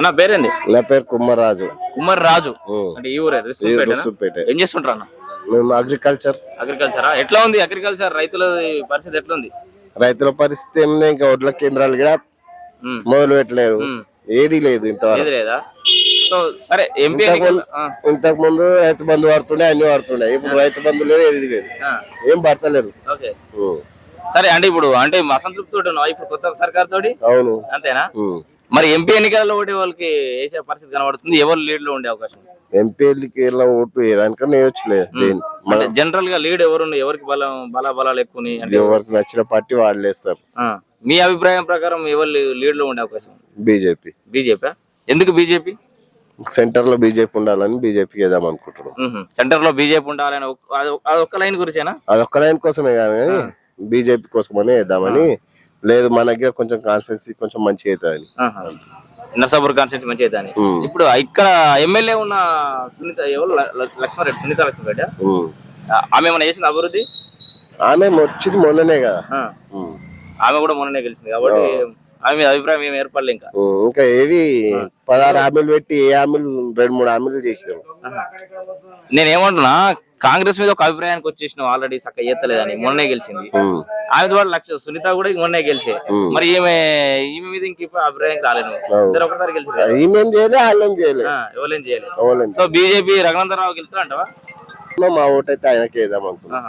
అన్న పేరేంది? నా పేరు కుమ్మరాజు. కుమార్ రాజు ఉమ్. అంటే ఈ ఊరే? రుసుపేట ఏం చేస్తుంటారు అన్న? మేము అగ్రికల్చర్ అగ్రికల్చరా ఎట్లా ఉంది అగ్రికల్చర్ రైతుల పరిస్థితి ఎట్లా ఉంది రైతుల పరిస్థితి ఏముంది? ఇంకా వడ్ల కేంద్రాలు కూడా. మొదలు పెట్టలేరు. ఏది లేదు ఇంతవరకు. లేదా? సో సరే ఎంపీ ఇంతకు ముందు రైతు బంధు పడుతుండే అన్ని పడుతుండే ఇప్పుడు రైతు బంధు లేదు ఏది లేదు. ఏం పడతలేదు. సరే అంటే ఇప్పుడు అంటే అసంతృప్తి ఇప్పుడు కొత్త సర్కార్ తోటి అవును. అంతేనా. మరి ఎంపీ ఎన్నికలలో ఒకటి వాళ్ళకి వేసే పరిస్థితి కనబడుతుంది. ఎవరు లీడ్లో ఉండే అవకాశం? ఎంపీలకి ఇలా ఓటు దేని అంటే జనరల్గా లీడ్ ఎవరు ఎవరికి బలం బల బలాలు ఎక్కువ ఎవరికి నచ్చిన పార్టీ వాళ్ళేస్తారు ఆ, మీ అభిప్రాయం ప్రకారం ఎవరు లీడ్లో ఉండే అవకాశం? బీజేపీ. బీజేపీ ఎందుకు బీజేపీ? సెంటర్లో బీజేపీ ఉండాలని బీజేపీకి వేద్దాం అనుకుంటున్నాం. సెంటర్లో బీజేపీ ఉండాలని ఒక్క లైన్ గురించేనా? అదొక్క లైన్ కోసమే కానీ బీజేపీ కోసమని వేద్దామని లేదు మనకి కొంచెం కాన్స్టెన్సీ కొంచెం మంచిగా అవుతుందని ఆహా. నర్సాపూర్ కాన్స్టిట్యూన్సీ మంచి ఉమ్. ఇప్పుడు ఇక్కడ ఎమ్మెల్యే ఉన్న సునీత ఎవరు ల- ల- లక్ష్మారెడ్డి సునీత లక్ష్మారెడ్డి ఉమ్. ఆమె ఏమైనా చేసింది అభివృద్ధి ఆమె వచ్చింది మొన్ననే కదా ఆ. ఉమ్. ఆమె కూడా మొన్ననే గెలిచింది కాబట్టి ఆమె మీద అభిప్రాయం ఏం ఏర్పడలే ఇంకా ఉమ్. ఇంకా ఏవి పదహారు హామీలు పెట్టి ఏ హామీలు రెండు మూడు హామీలు ఆహా. నేనేమంటున్నా కాంగ్రెస్ మీద ఒక అభిప్రాయానికి వచ్చేసిన ఆల్రెడీ చక్క ఎత్తలేదని మొన్నే గెలిచింది. ఆమె ద్వారా లక్ష సునీత కూడా మొన్నే గెలిచే. మరి ఈమె ఈమె మీద ఇంక అభిప్రాయం రాలేదు. ఇద్దరు ఒకసారి ఎవరేం సో బీజేపీ రఘునందరావు గెలుస్తారంటవా చేయలే. మా ఓటు అయితే ఆయనకి వేద్దాం అనుకున్నాం.